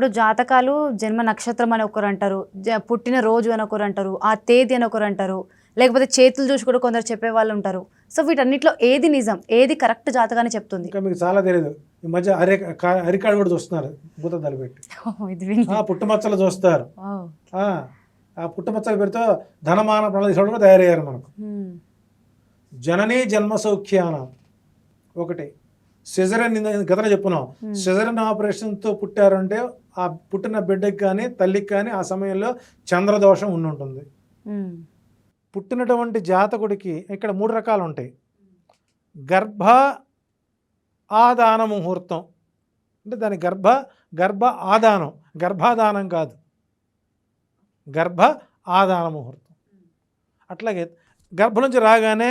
ఇప్పుడు జాతకాలు జన్మ నక్షత్రం అని ఒకరు అంటారు పుట్టిన రోజు అని ఒకరు అంటారు ఆ తేదీ అని ఒకరు అంటారు లేకపోతే చేతులు చూసి కూడా కొందరు చెప్పే వాళ్ళు ఉంటారు. సో వీటన్నిటిలో ఏది నిజం ఏది కరెక్ట్ జాతకాన్ని చెప్తుంది. ఇంకా మీకు చాలా తెలియదు ఈ మధ్య అరి అరికాడు కూడా చూస్తున్నారు భూత పెట్టి. పుట్టుమచ్చలు చూస్తారు. ఆ, పుట్టుమచ్చల పేరుతో ధనమాన ప్రణాళిక కూడా తయారయ్యారు మనకు. జననీ జన్మ సౌఖ్యానం ఒకటి. సిజరన్ గతన చెప్పున్నాం. సిజరన్ ఆపరేషన్తో పుట్టారంటే ఆ పుట్టిన బిడ్డకి కానీ తల్లికి కానీ ఆ సమయంలో చంద్రదోషం ఉండి ఉంటుంది. హ్మ్, పుట్టినటువంటి జాతకుడికి ఇక్కడ మూడు రకాలు ఉంటాయి గర్భ ఆదాన ముహూర్తం. అంటే దాని గర్భ గర్భ ఆదానం. గర్భాదానం కాదు. గర్భ ఆదాన ముహూర్తం. అట్లాగే గర్భం నుంచి రాగానే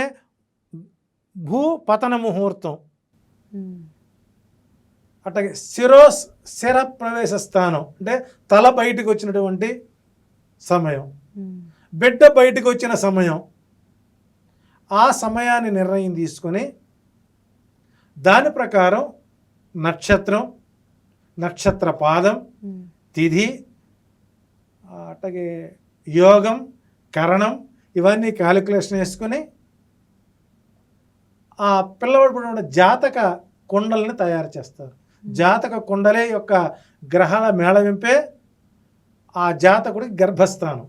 భూ పతన ముహూర్తం అట్లాగే శిరో శిర ప్రవేశ స్థానం అంటే తల బయటకు వచ్చినటువంటి సమయం. బిడ్డ బయటకు వచ్చిన సమయం. ఆ సమయాన్ని నిర్ణయం తీసుకొని దాని ప్రకారం నక్షత్రం నక్షత్ర పాదం తిథి అట్లాగే యోగం కరణం ఇవన్నీ క్యాలిక్యులేషన్ వేసుకొని ఆ పిల్లవాడు జాతక కుండల్ని తయారు చేస్తారు. జాతక కుండలే యొక్క గ్రహాల మేళవింపే ఆ జాతకుడికి గర్భస్థానం.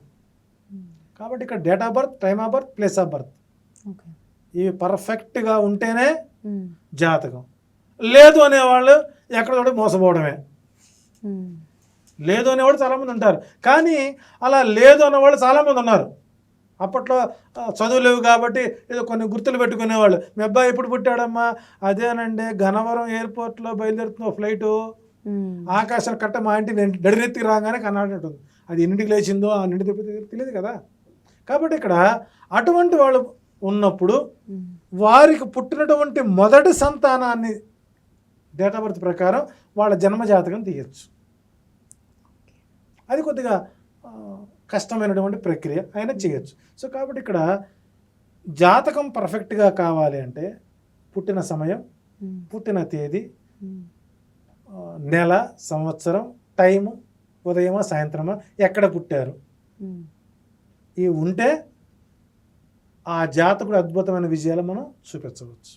కాబట్టి ఇక్కడ date of birth time of birth place of birth ఇవి పర్ఫెక్ట్గా ఉంటేనే జాతకం. లేదు అనేవాళ్ళు ఎక్కడ చూడ మోసపోవడమే. లేదు అనేవాళ్ళు చాలామంది ఉంటారు. కానీ అలా లేదు అన్నవాళ్ళు చాలామంది ఉన్నారు. అప్పట్లో చదువు లేవు కాబట్టి ఏదో కొన్ని గుర్తులు పెట్టుకునేవాళ్ళు. మీ అబ్బాయి ఎప్పుడు పుట్టాడమ్మా? అదేనండి గన్నవరం ఎయిర్పోర్ట్లో బయలుదేరుతున్న ఫ్లైటు. ఆకాశం కట్ట మా ఇంటి డడినెత్తికి రాగానే కన్నాడినట్టుంది అది ఎన్నింటికి లేచిందో ఆ నింటి తెలియదు కదా. కాబట్టి ఇక్కడ అటువంటి వాళ్ళు ఉన్నప్పుడు వారికి పుట్టినటువంటి మొదటి సంతానాన్ని డేట్ ఆఫ్ బర్త్ ప్రకారం వాళ్ళ జన్మ జాతకం తీయచ్చు. అది కొద్దిగా కష్టమైనటువంటి ప్రక్రియ అయినా చేయొచ్చు. సో కాబట్టి ఇక్కడ జాతకం పర్ఫెక్ట్గా కావాలి అంటే పుట్టిన సమయం పుట్టిన తేదీ నెల సంవత్సరం టైము ఉదయమా సాయంత్రమా ఎక్కడ పుట్టారు. ఇవి ఉంటే ఆ జాతకుడు అద్భుతమైన విజయాలు మనం చూపించవచ్చు.